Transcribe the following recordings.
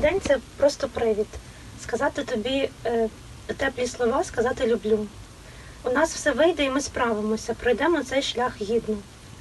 цей день це просто привід. Сказати тобі е, теплі слова, сказати люблю. У нас все вийде і ми справимося, пройдемо цей шлях гідно.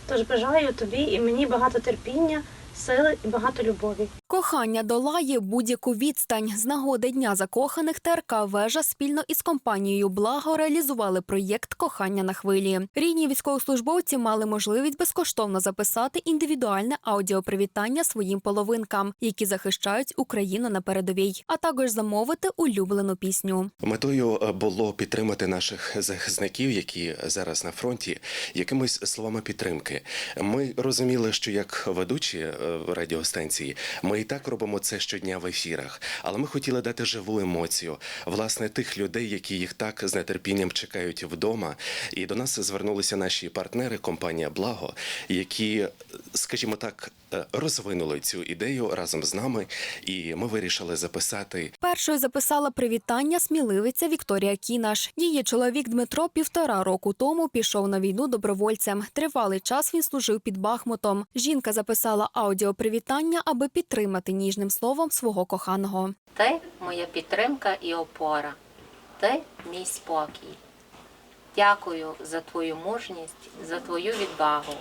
Тож бажаю тобі і мені багато терпіння, сили і багато любові. Кохання долає будь-яку відстань. З нагоди дня закоханих ТРК Вежа спільно із компанією Благо реалізували проєкт Кохання на хвилі. Рідні військовослужбовці мали можливість безкоштовно записати індивідуальне аудіопривітання своїм половинкам, які захищають Україну на передовій, а також замовити улюблену пісню. Метою е, було підтримати наших захисників, які зараз на фронті, якимись словами підтримки. Ми розуміли, що як ведучі е, радіостанції, ми і так робимо це щодня в ефірах, але ми хотіли дати живу емоцію, власне, тих людей, які їх так з нетерпінням чекають вдома. І до нас звернулися наші партнери, компанія Благо, які, скажімо так, е, розвинули цю ідею разом з нами, і ми вирішили записати Першою записала привітання сміливиця Вікторія Кінаш. Її чоловік Дмитро півтора року тому пішов на війну добровольцем. Тривалий час він служив під Бахмутом. Жінка записала аудіопривітання, аби підтримати ніжним словом свого коханого. Ти моя підтримка і опора. Ти мій спокій. Дякую за твою мужність, за твою відвагу.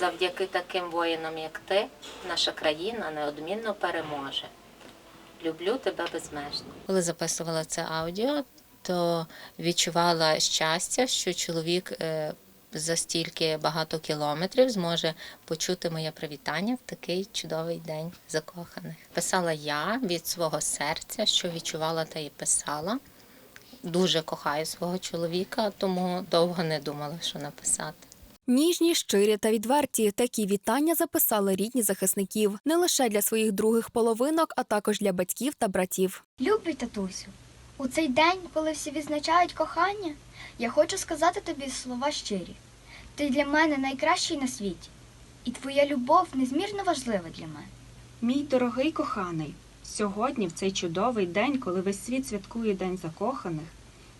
Завдяки таким воїнам, як ти, наша країна неодмінно переможе. Люблю тебе безмежно. Коли записувала це аудіо, то відчувала щастя, що чоловік е, за стільки багато кілометрів зможе почути моє привітання в такий чудовий день закоханих. Писала я від свого серця, що відчувала та і писала. Дуже кохаю свого чоловіка, тому довго не думала, що написати. Ніжні, щирі та відверті такі вітання записали рідні захисників не лише для своїх других половинок, а також для батьків та братів. Любий татусю, у цей день, коли всі відзначають кохання, я хочу сказати тобі слова щирі. Ти для мене найкращий на світі, і твоя любов незмірно важлива для мене. Мій дорогий коханий, сьогодні, в цей чудовий день, коли весь світ святкує День закоханих,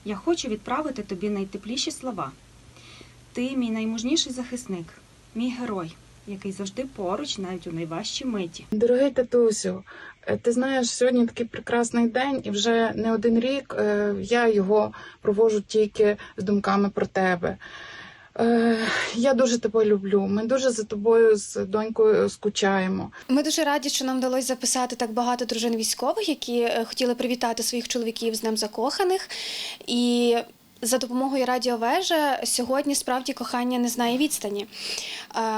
я хочу відправити тобі найтепліші слова. Ти мій наймужніший захисник, мій герой, який завжди поруч, навіть у найважчі миті. Дорогий татусю, е, ти знаєш, сьогодні такий прекрасний день, і вже не один рік е, я його провожу тільки з думками про тебе. Е, Я дуже тебе люблю. Ми дуже за тобою з донькою скучаємо. Ми дуже раді, що нам вдалося записати так багато дружин військових, які хотіли привітати своїх чоловіків з Днем закоханих. І за допомогою радіовежа сьогодні справді кохання не знає відстані. Е,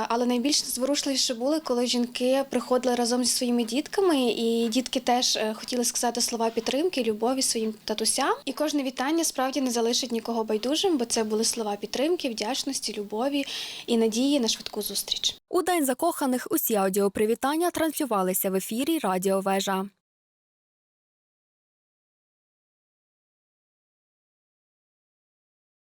Але найбільш зворушливіше було, коли жінки приходили разом зі своїми дітками, і дітки теж е, хотіли сказати слова підтримки, любові своїм татусям. І кожне вітання справді не залишить нікого байдужим, бо це були слова підтримки, вдячності, любові і надії на швидку зустріч. У день закоханих усі аудіопривітання транслювалися в ефірі Радіо Вежа.